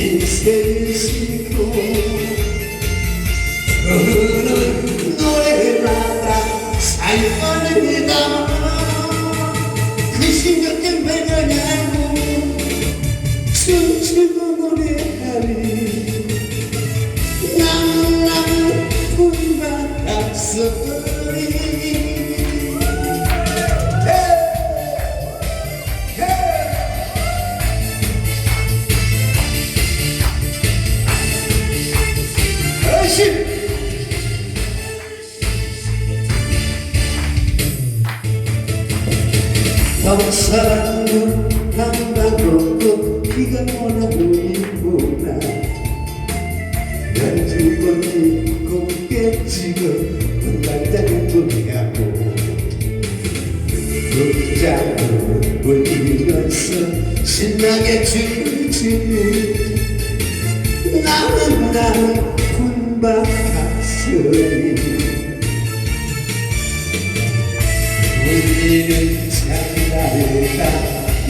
인생을 싣고 부르는 노래마다 사연을 담아 너와 사랑은 한방으로 비가 오나 눈이구나 난 죽었니 곱게 지금 날짜를 보내고 극장을 울리면서 신나게 춤을 추는 나는 나는 군박학소리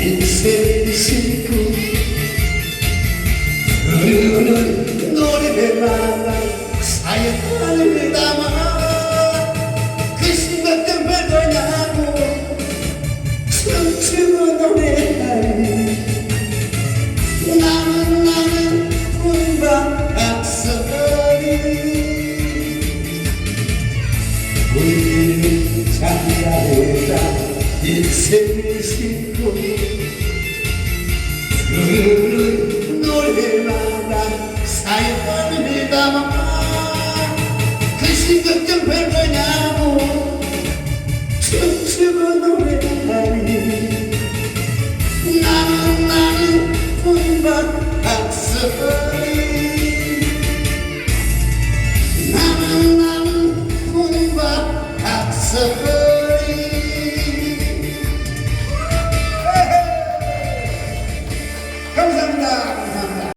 인생을 싣고 흐르는 노래마다 사연을 담아 그 심각한 배도냐고 춤추고 노래하니 나는 나는 군박학소리 우리는 장가에다 인생을 싣고 노래마다